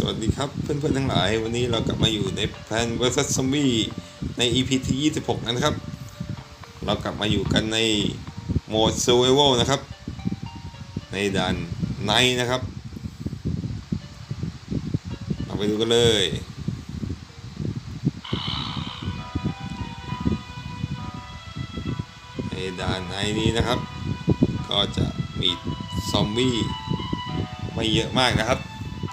สวัสดีครับเพื่อนๆทั้งหลาย วันนี้เรากลับมาอยู่ในแพนเวอร์ซัสซอมบี้ใน EP ที่ 26 นะครับ เรากลับมาอยู่กันในโหมด Survival นะครับ ในด่านไนนะครับ เราไปดูกันเลย ในด่านไนนี้นะครับ ก็จะมีซอมบี้ไม่เยอะมากนะครับ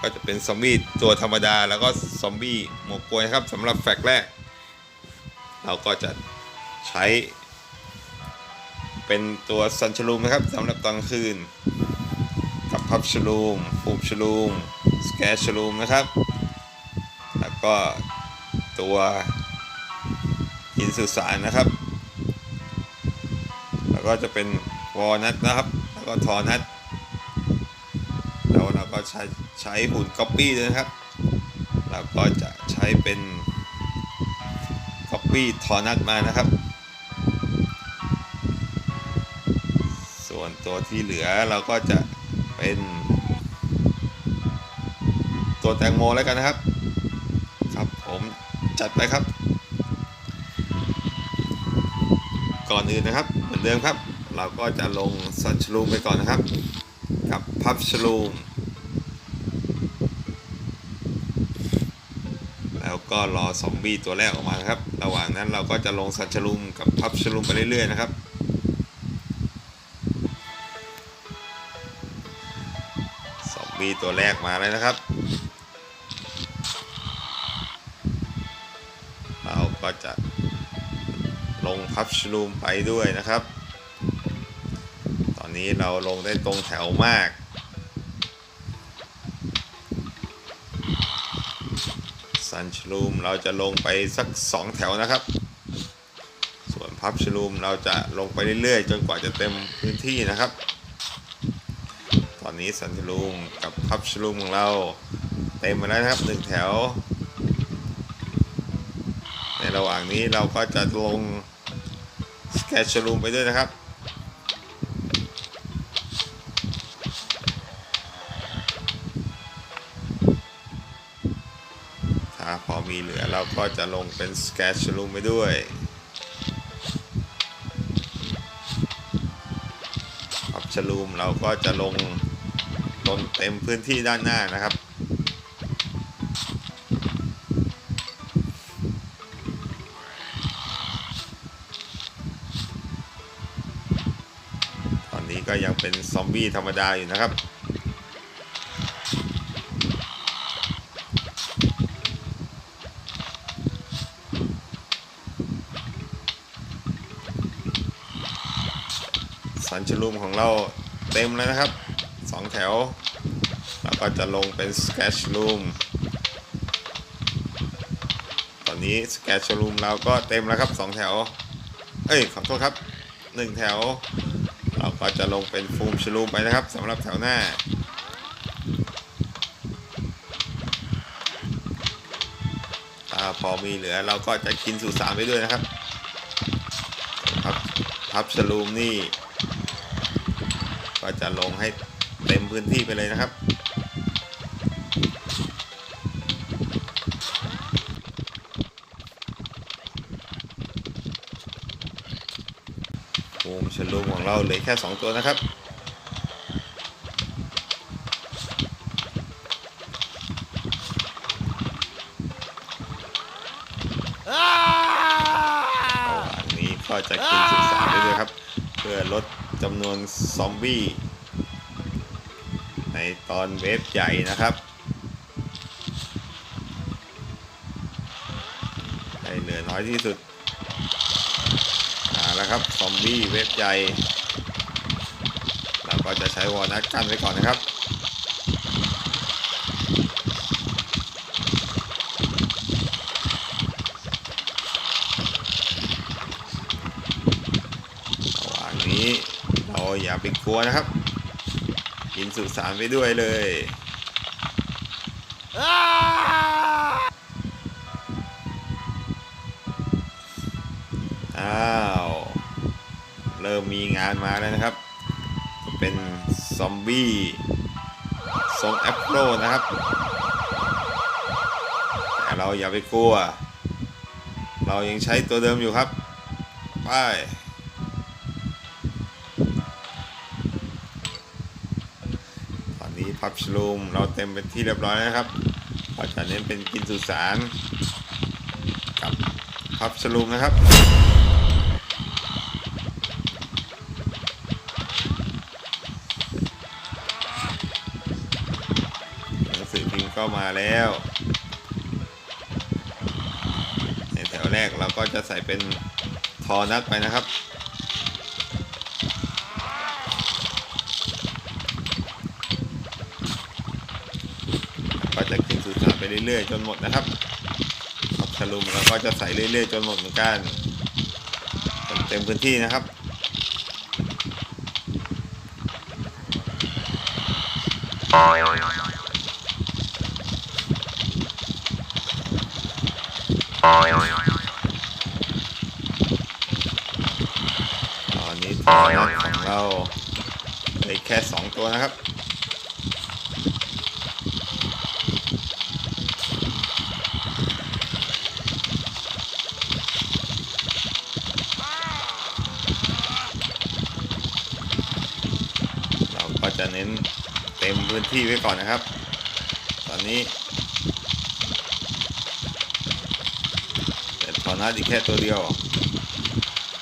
ก็จะเป็นซอมบี้ตัวธรรมดา แล้วก็ซอมบี้หมวกกลวยนะครับสำหรับแฟกแรก เราก็จะใช้ เป็นตัวซันชลูมนะครับสำหรับตอนกลางคืน กับพับชลูมฟูมชลูมสแกชลูมนะครับ แล้วก็ตัวหินสื่อสารนะครับ แล้วก็จะเป็นวอลนัทนะครับ แล้วก็ทอนัทแล้วเราก็ใช้ ใช้หุ่นก๊อปปี้ด้วยนะครับ เราก็จะใช้เป็นก๊อปปี้ทอนัทมานะครับ ส่วนตัวที่เหลือเราก็จะเป็น ตัวแตงโมแล้วกันนะครับ ครับผมจัดไปครับ ก่อนอื่นนะครับเหมือนเดิมครับ เราก็จะลงซันชลูมไปก่อนนะครับ กับพับชลูม แล้ว ก็รอซอมบี้ตัวแรกออกมาครับ ระหว่างนั้นเราก็จะลงซันชลูมกับพับชลูมไปเรื่อยๆนะครับซอมบี้ตัวแรกมาแล้วนะครับ เราก็จะลงพับชลูมไปด้วยนะครับ ตอนนี้เราลงได้ตรงแถวมาก ซันชลูมเราจะลงไปสักสองแถวนะครับ ส่วนพับชลูมเราจะลงไปเรื่อยๆ จนกว่าจะเต็มพื้นที่นะครับ ตอนนี้ซันชลูมกับพับชลูมของเราเต็มมาแล้วนะครับหนึ่งแถว ในระหว่างนี้เราก็จะลงสแกชลูมไปด้วยนะครับ มีเหลือเราก็จะลงเป็นสแกชลูมไปด้วยพับชลูมเราก็จะลงลงเต็มพื้นที่ด้านหน้านะครับตอนนี้ก็ยังเป็นซอมบี้ธรรมดาอยู่นะครับ สันชลูมของเราเต็มแล้วนะครับสองแถวเราก็จะลงเป็นสแกชลูมตอนนี้สแกชลูมเราก็เต็มแล้วครับสองแถว เอ้ย ขอโทษครับหนึ่งแถว เราก็จะลงเป็นฟูมชลูมไปนะครับสำหรับแถวหน้าถ้าพอมีเหลือเราก็จะกินสู่สามไปด้วยนะครับพับพับชลูมนี่ ก็จะลงให้เต็มพื้นที่ไปเลยนะครับ โอมชลูมของเราเหลือแค่ 2 ตัวนะครับระหว่างนี้ก็จะกินศึกษาไปด้วยครับ เพื่อลด จำนวนซอมบี้ ในตอนเวฟใหญ่นะครับให้เหลือน้อยที่สุดเอาละครับ ซอมบี้เวฟใหญ่ เราก็จะใช้วอลนัทกันไว้ก่อนนะครับ ระหว่างนี้เรา อย่าไปกลัวนะครับกินสุสานไปด้วยเลยอ้าว เริ่มมีงานมาแล้วนะครับ เป็นซอมบี้ทรงแอปโปรนะครับเราอย่าไปกลัว เรายังใช้ตัวเดิมอยู่ครับ ไป พับชลูมเราเต็มเป็นที่เรียบร้อยนะครับก็จะเน้นเป็นกินสุสานกับพับชลูมนะครับหนังสือพิมพ์ก็มาแล้ว ในแถวแรกเราก็จะใส่เป็นทอนัดไปนะครับ ก็จะกินสูตรสามไป เรื่อยๆจนหมดนะครับพับชะลุมเราก็จะใส่เรื่อยๆจนหมดเหมือนกันเต็มพื้นที่นะครับตอนนี้ทอนัดของเราเหลือแค่สองตัวนะครับ เราก็จะเน้นเต็มพื้น ที่ไว้ก่อนนะครับ ตอนนี้แต่ทอนัดอีกแค่ตัวเดียว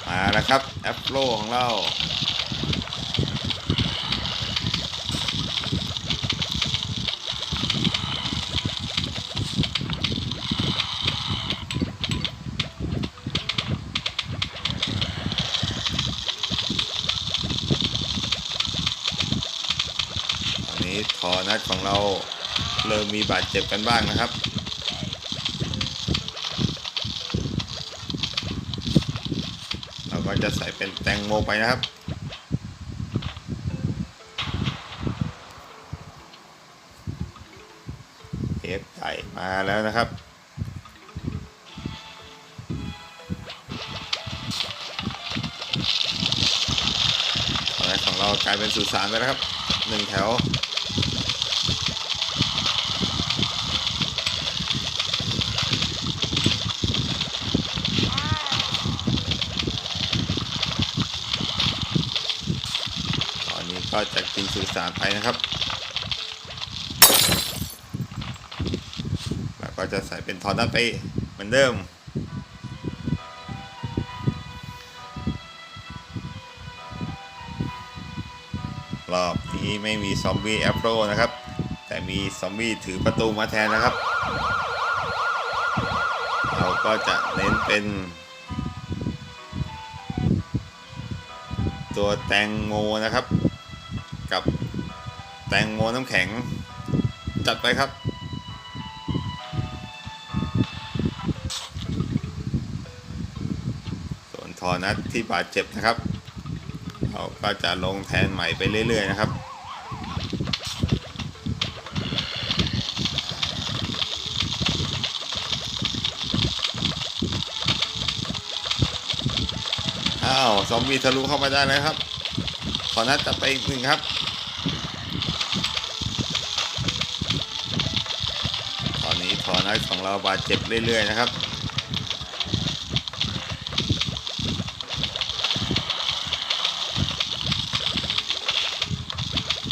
มาแล้วครับแอปโลของเรา ต อนนี้ทอนัดของเราเริ่มมีบาดเจ็บกันบ้างนะครับ เราก็จะใส่เป็นแตงโมไปนะครับเทปใหญ่มาแล้วนะครับตอนนี้ของเรากลายเป็นสุสานไปแล้วครับหนึ่งแถว ตอนนี้ ก็จะกินสื่อสารไปนะครับแล้วก็จะใส่เป็นทอนนัดไปเหมือนเดิมรอบนี้ไม่มีซอมบี้แอปโรนะครับ แต่มีซอมบี้ถือประตูมาแทนนะครับ เราก็จะเน้นเป็น ตัวแตงโมนะครับ ตงโมน้ำแข็ง จัดไปครับ ส่วนทอนัดที่บาดเจ็บนะครับเราก็จะลงแทนใหม่ไปเรื่อย ๆ นะครับอ้าว ซอมบี้ทะลุเข้ามาได้แล้วครับ ขอนัดจับไปอีกหนึ่งครับ ต อนนี้ทอนัดของเราบาดเจ็บเรื่อย ๆ นะครับ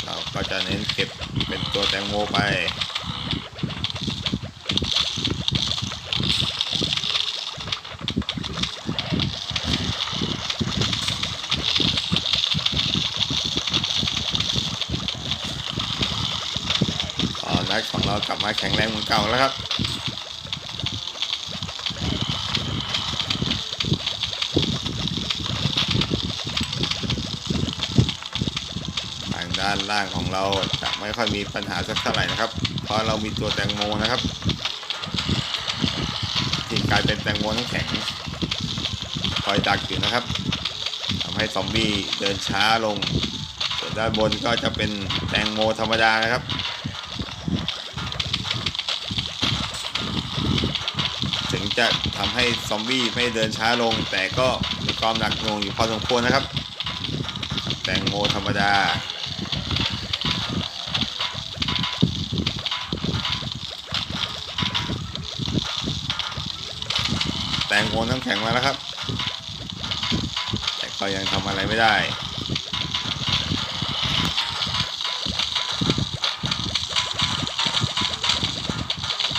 เราก็จะเน้นเก็บเป็นตัวแตงโมไป ตอนนัดของเรากลับมาแข็งแรงเหมือนเก่าแล้วครับทางด้านล่างของเราจะไม่ค่อยมีปัญหาสักเท่าไหร่นะครับ เพราะเรามีตัวแตงโมนะครับ ที่กลายเป็นแตงโมน้ำแข็งคอยดักอยู่นะครับทำให้ซอมบี้เดินช้าลงส่วนด้านบนก็จะเป็นแตงโมธรรมดานะครับ ถึง จะทำให้ซอมบี้ไม่เดินช้าลง แต่ก็มีความหนักหน่วงอยู่พอสมควรนะครับ แตงโมธรรมดา แตงโมน้ำแข็งมาแล้วครับ แต่ก็ยังทำอะไรไม่ได้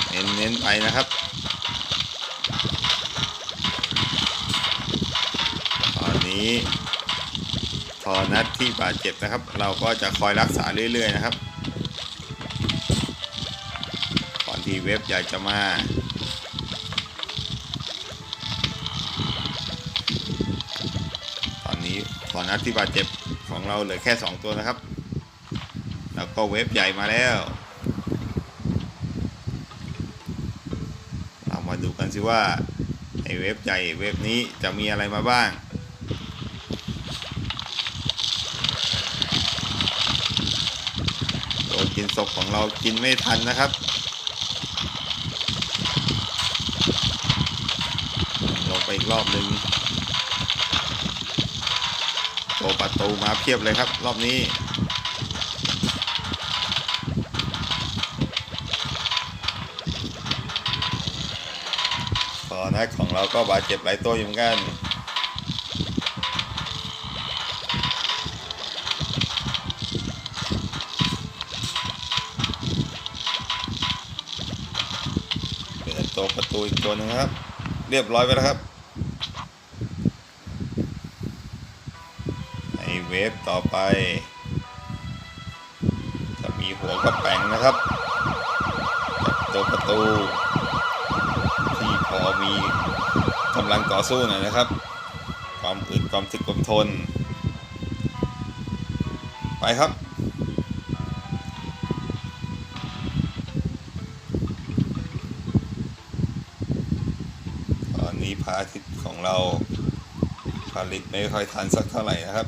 เน้นเน้นไปนะครับ ตอนนี้ ทอนัดที่บาดเจ็บนะครับ เราก็จะคอยรักษาเรื่อย ๆ นะครับ ก่อนที่เว็บใหญ่จะมาตอนนี้ทอนัดที่บาดเจ็บของเราเหลือแค่ 2 ตัวนะครับ แล้วก็เว็บใหญ่มาแล้ว เรามาดูกันสิว่าไอเว็บใหญ่เว็บนี้จะมีอะไรมาบ้าง โด นกินศพของเรากินไม่ทันนะครับลงไปอีกรอบหนึ่งโตประตูมาเพียบเลยครับ รอบนี้ขอนักของเราก็บาดเจ็บหลายตัวอยู่เหมือนกัน ตัวประตูอีกตัวหนึ่งครับ เรียบร้อยไปแล้วครับในเวฟต่อไป จะมีหัวกระแป้งนะครับตัวประตู ที่พอมีกำลังต่อสู้หน่อยนะครับ ความอึดความถึกความทน ไปครับ นี้พระอาทิตย์ของเราผลิตไม่ค่อยทันสักเท่าไหร่นะครับ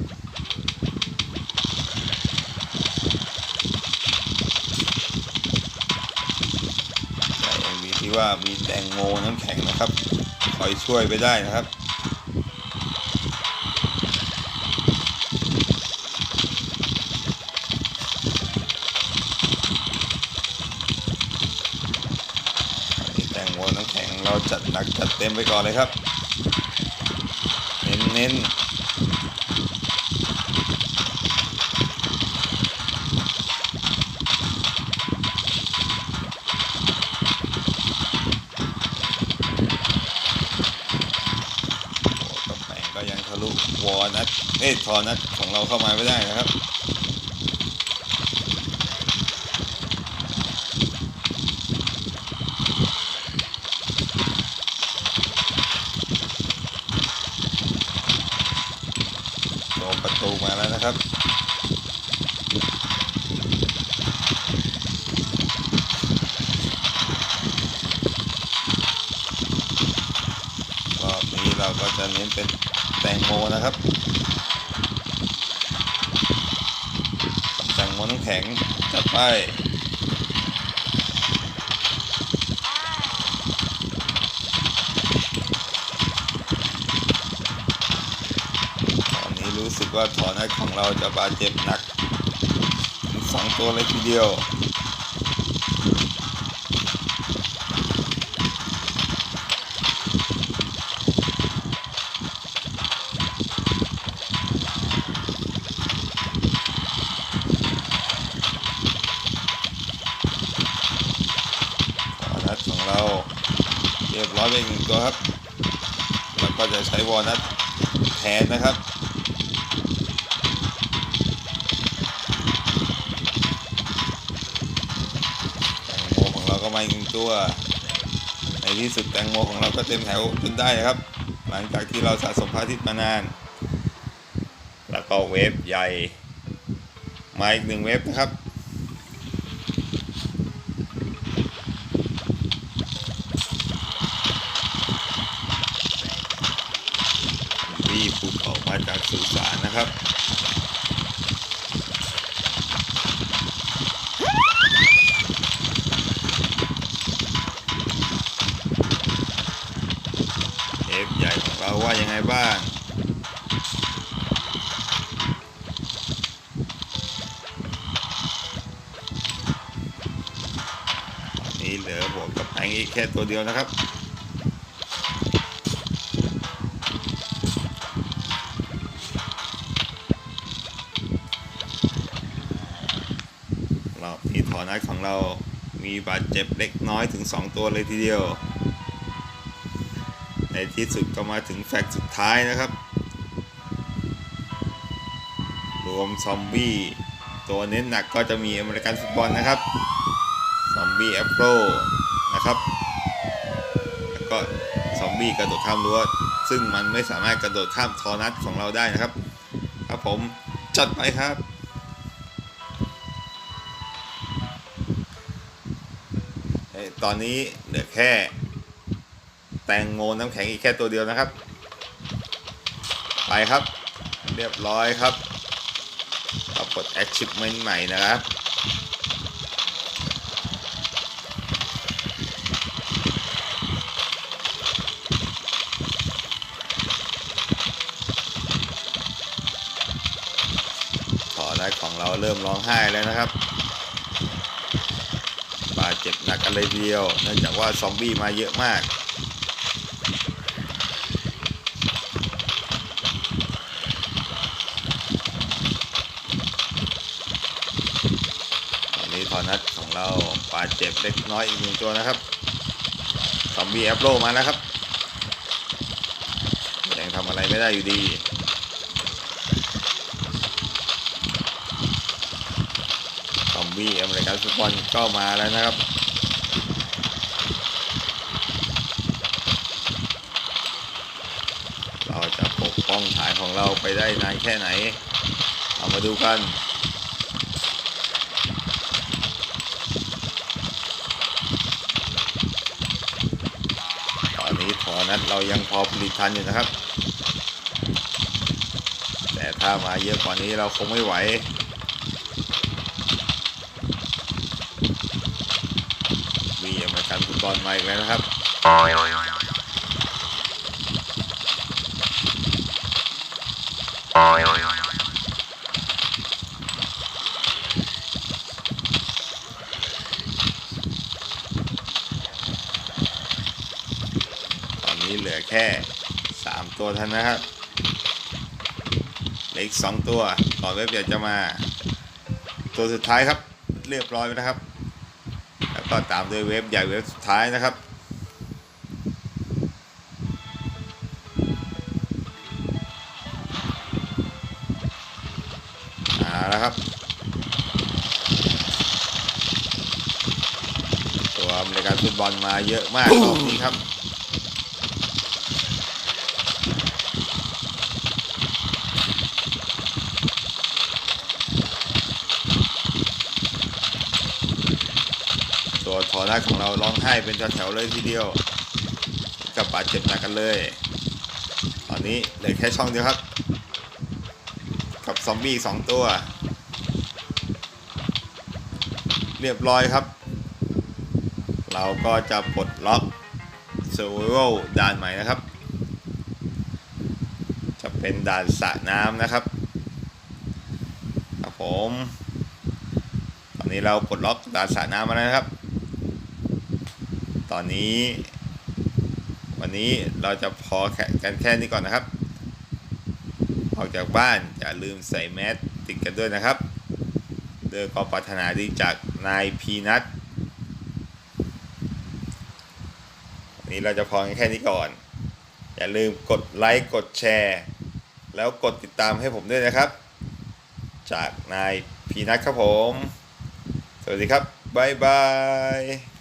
แต่ยังดีที่ว่ามีแตงโมน้ำแข็งนะครับ คอยช่วยไปได้นะครับ อันนี้แตงโมน้ำแข็งเรา จัดเต็มไปก่อนเลยครับ เน้นเน้นโอ้กับแม่งก็ยังทะลุวอนัดเอ้ทอนัดของเราเข้ามาไม่ได้นะครับ โดนประตูมาแล้วนะครับ รอบนี้เราก็ จะเน้นเป็นแตงโมนะครับกับแตงโมน้ำแข็งจัดไปตอนนี้รู้สึกว่าถอนให้ของเราจะบาดเจ็บหนักสองตัวเลยทีเดียวอลนัทของเราเรียบร้อย ไปอีกหนึ่งตัวครับแล้วก็จะใช้วอลนัทแทนนะครับแตงโมของเราก็มาอีกหนึ่งตัว ในที่สุดแตงโมของเราก็เต็มแถวจนได้ครับ หลังจากที่เราสะสมพระอาทิตย์มานาน แล้วก็เวฟใหญ่มาอีกหนึ่งเวฟนะครับ รีบพุดออกมาจากสุสา นะครับเอฟใหญ่ของเราว่ายังไงบ้างนี้เหลือหัวกับแพงอีกแค่ตัวเดียวนะครับ นัดของเรามีบาดเจ็บเล็กน้อยถึง 2 ตัวเลยทีเดียว ในที่สุดก็มาถึงแฟกสุดท้ายนะครับ รวมซอมบี้ตัวเน้นหนักก็จะมีอเมริกันฟุตบอลนะครับ ซอมบี้แอปโรนะครับ แล้วก็ซอมบี้กระโดดข้ามรั้วซึ่งมันไม่สามารถกระโดดข้ามทอนัทของเราได้นะครับ ครับผมจัดไปครับ ตอนนี้เหลือแค่ แตงโมน้ำแข็งอีกแค่ตัวเดียวนะครับ ไปครับ เรียบร้อยครับเรากด achievement ใหม่นะครับถอได้ของเราเริ่มร้องไห้แล้วนะครับ เจ็บหนักกันเลยเดียว เนื่องจากว่าซอมบี้มาเยอะมาก ตอนนี้ทอนัทของเราบาดเจ็บเล็กน้อยอีกหนึ่งตัวนะครับ ซอมบี้แอปโลมาแล้วครับ ยังทำอะไรไม่ได้อยู่ดีซอมบี้อเมริกันฟุตบอลก็มาแล้วนะครับ เรา จะปกป้องฐานของเราไปได้นานแค่ไหน เอามาดูกันตอนนี้ถอนัดเรายังพอผลิตทันอยู่นะครับ แต่ถ้ามาเยอะกว่านี้เราคงไม่ไหวมีอเมริกันฟุตบอลมาอีกแล้วนะครับ ตอ นนี้เหลือแค่ 3 ตัวเท่านั้นนะครับเหลืออีก2ตัวก่อนเว็บอยากจะมา ตัวสุดท้ายครับ เรียบร้อยไปนะครับ แล้วก็ตามด้วยเว็บใหญ่เว็บสุดท้ายนะครับมาแล้วครับ ตัวอเมริกันฟุตบอลมาเยอะมากรอบนี้ครับ อนัทของเราร้องไห้เป็นแถวๆเลยทีเดียวกับบาดเจ็บหนักกันเลย ตอนนี้เหลือแค่ช่องเดียวครับ กับซอมบี้สองตัว เรียบร้อยครับ เราก็จะปลดล็อก Survival ด่านใหม่นะครับ จะเป็นด่านสระน้ำนะครับ ครับผม ตอนนี้เราปลดล็อกด่านสระน้ำมาแล้วนะครับ อนนี้ วันนี้เราจะพอแกันแค่นี้ก่อนนะครับ ออกจากบ้านอย่าลืมใส่แมสติดกันด้วยนะครับโดยขอปรารถนาดีจากนายพีนัทวันนี้เราจะพอกันแค่นี้ก่อน อย่าลืมกดไลค์กดแชร์ แล้วกดติดตามให้ผมด้วยนะครับ จากนายพีนัทครับผม สวัสดีครับ บ๊ายบาย